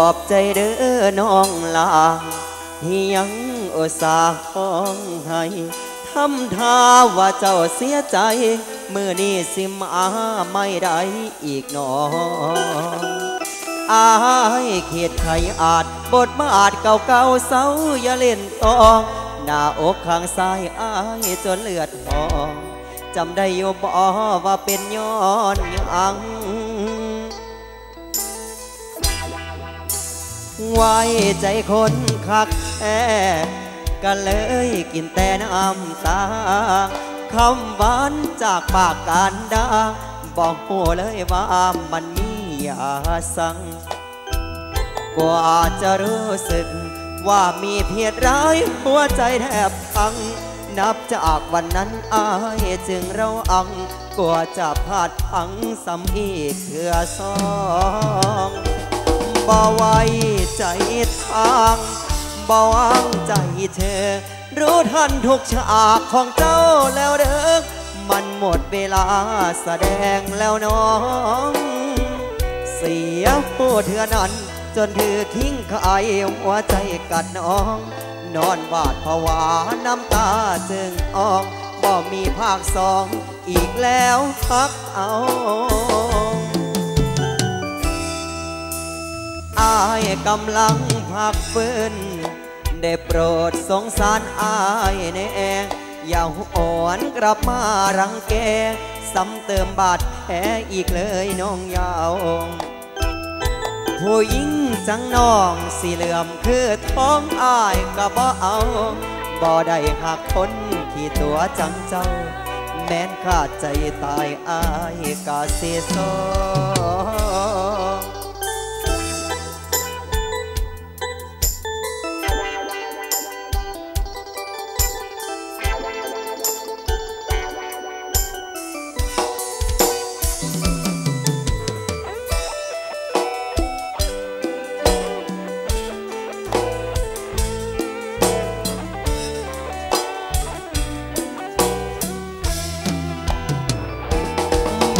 อบใจเด้อน้องลาที่ยังอุตส่าห์ห้องให้ทำท่าว่าเจ้าเสียใจ มือนี้สิมาไม่ได้อีกหนออายเขียดไขอาจบทมาอาจเก่าเก่าเศร้าอย่าเล่นตองหน้าอกข้างซ้ายอายจนเลือดหองจำได้อยู่บ่ว่าเป็นย้อนยัง ไว้ใจคนคักแท้ก็เลยกินแต่น้ำตาคำหวานจากปากการดาบอกโหเลยว่ามันมียาสั่งกว่าจะรู้สึกว่ามีเพียรร้ายหัวใจแทบพัง นับจากวันนั้นอายจึงเราอังกว่าจะพลาดพังซ้ำอีกเถื่อสอง บ่ไว้ใจทางบ่วางใจเธอ รู้ทันทุกฉากของเจ้าแล้วเด้อมันหมดเวลาแสดงแล้วน้อง เสียผู้เถื่อนั้น จนถือทิ้งขายหัวใจกัดน้อง นอนบาดผวาน้ำตาจึงออกบ่มีภาคสอง อีกแล้วพักเอาายกำลังพักฟื้นได้โปรดสงสารอายแน่อย่าหวนกลับมารังแกซ้ำเติมบาดแผลอีกเลยน้องยาวผู้หญิงจังน้องสีเหลื่อมคือท้องอายก็บ่เอาบ่ได้หักคนที่ตัวจังเจ้า แม้นขาดใจตายอายก็เสียสอ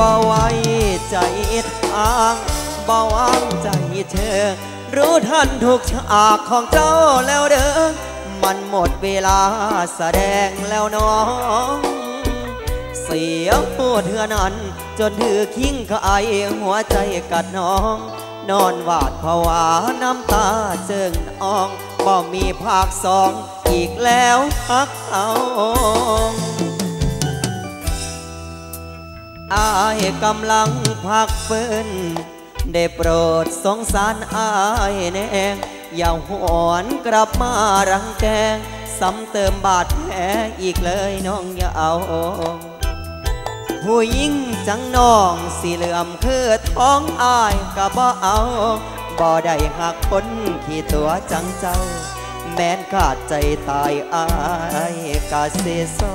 บ่ไว้ใจทางบ่วางใจเธอ รู้ทันทุกฉากของเจ้าแล้วเด้อมันหมดเวลาแสดงแล้วน้อง เสียผู้เธอนั้น จนถือคิงขายหัวใจกัดน้อง นอนวาดผวาน้ำตาเจิงนองบ่มีภาคสองอีกแล้วพักเอา อายกำลังพักฟื้นได้โปรดสงสารอายแน่อย่าหวนกลับมารังแกซ้ำเติมบาดแผลอีกเลยน้องอย่าเอา ผู้หญิงจังน้องสีเหลื่อมคือท้องอายก็บ่เอา บ่ได้หักคนที่ตัวจังเจ้า แม้นขาดใจตายอายก็เสียสอ